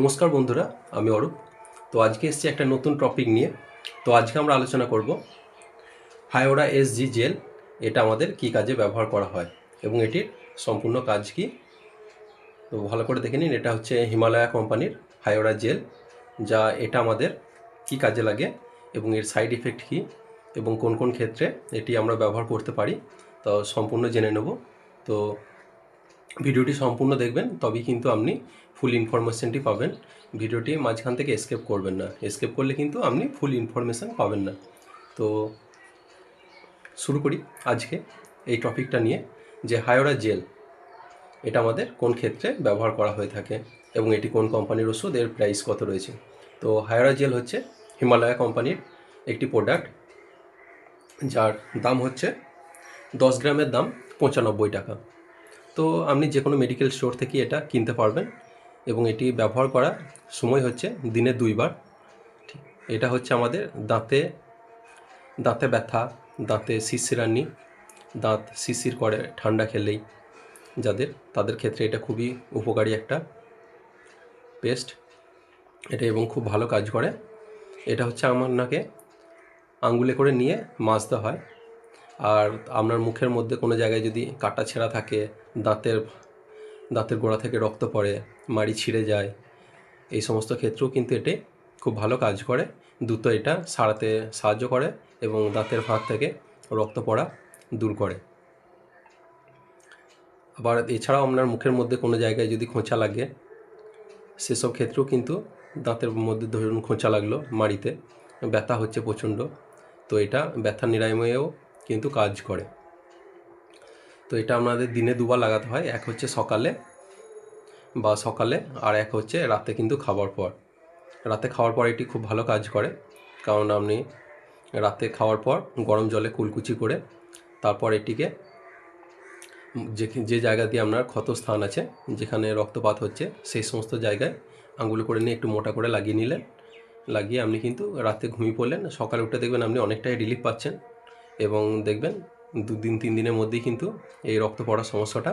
নমস্কার বন্ধুরা, আমি অরূপ। তো আজকে এসেছি একটা নতুন টপিক নিয়ে। তো আজকে আমরা আলোচনা করব হায়োরা এস জি জেল এটা আমাদের কি কাজে ব্যবহার করা হয় এবং এটির সম্পূর্ণ কাজ কি? তো ভালো করে দেখে নিন, এটা হচ্ছে হিমালয়া কোম্পানির হায়োরা জেল যা এটা আমাদের কি কাজে লাগে এবং এর সাইড ইফেক্ট কী এবং কোন কোন ক্ষেত্রে এটি আমরা ব্যবহার করতে পারি। তো সম্পূর্ণ জেনে নেব। তো ভিডিওটি সম্পূর্ণ দেখবেন, তবেই কিন্তু আপনি ফুল ইনফরমেশনটি পাবেন। ভিডিওটি মাঝখান থেকে এসকেপ করবেন না। এসকেপ করলে কিন্তু আপনি ফুল ইনফরমেশন পাবেন না। তো শুরু করি আজকে এই টপিকটা নিয়ে, যে হায়োরা জেল, এটা আমাদের কোন ক্ষেত্রে ব্যবহার করা হয়ে থাকে এবং এটি কোন কোম্পানির ওষুধ, এর প্রাইস কত রয়েছে। তো হায়োরা জেল হচ্ছে হিমালয়া কোম্পানির একটি প্রোডাক্ট যার দাম হচ্ছে দশ গ্রামের দাম পঁচানব্বই টাকা। তো আপনি যে কোনো মেডিকেল স্টোর থেকে এটা কিনতে পারবেন এবং এটি ব্যবহার করার সময় হচ্ছে দিনে দুইবার। ঠিক, এটা হচ্ছে আমাদের দাঁতে দাঁতে ব্যথা, দাঁতে শিরশিরানি, দাঁত শিরশির করে ঠান্ডা খেলেই যাদের, তাদের ক্ষেত্রে এটা খুবই উপকারী একটা পেস্ট। এটা এবং খুব ভালো কাজ করে। এটা হচ্ছে আমার নাকে আঙ্গুলে করে নিয়ে মাজতে হয়। আর আপনার মুখের মধ্যে কোনো জায়গায় যদি কাটা ছেঁড়া থাকে, দাঁতের দাঁতের গোড়া থেকে রক্ত পড়ে, মাড়ি ছিঁড়ে যায়, এই সমস্ত ক্ষেত্রেও কিন্তু এটি খুব ভালো কাজ করে। দ্রুত এটা সারাতে সাহায্য করে এবং দাঁতের ফাঁক থেকে রক্ত পড়া দূর করে। আবার এছাড়াও আপনার মুখের মধ্যে কোনো জায়গায় যদি খোঁচা লাগে, সেসব ক্ষেত্রেও কিন্তু দাঁতের মধ্যে ধরুন খোঁচা লাগল মাড়িতে, ব্যথা হচ্ছে প্রচণ্ড, তো এটা ব্যথা নিরাময়েও কিন্তু কাজ করে। তো এটা আমাদের দিনে দুবার লাগাতে হয়, এক হচ্ছে সকালে বা সকালে আর এক হচ্ছে রাতে কিন্তু খাওয়ার পর। রাতে খাওয়ার পর এটি খুব ভালো কাজ করে, কারণ আপনি রাতে খাওয়ার পর গরম জলে কুলকুচি করে তারপর এটিকে যে যে জায়গা দিয়ে আপনার ক্ষত স্থান আছে, যেখানে রক্তপাত হচ্ছে, সেই সমস্ত জায়গায় আঙুলে করে নিয়ে একটু মোটা করে লাগিয়ে নিলেন। লাগিয়ে আপনি কিন্তু রাতে ঘুমিয়ে পড়লেন, সকালে উঠে দেখবেন আপনি অনেকটাই রিলিফ পাচ্ছেন। এবং দেখবেন দু দিন তিন দিনের মধ্যেই কিন্তু এই রক্ত পড়ার সমস্যাটা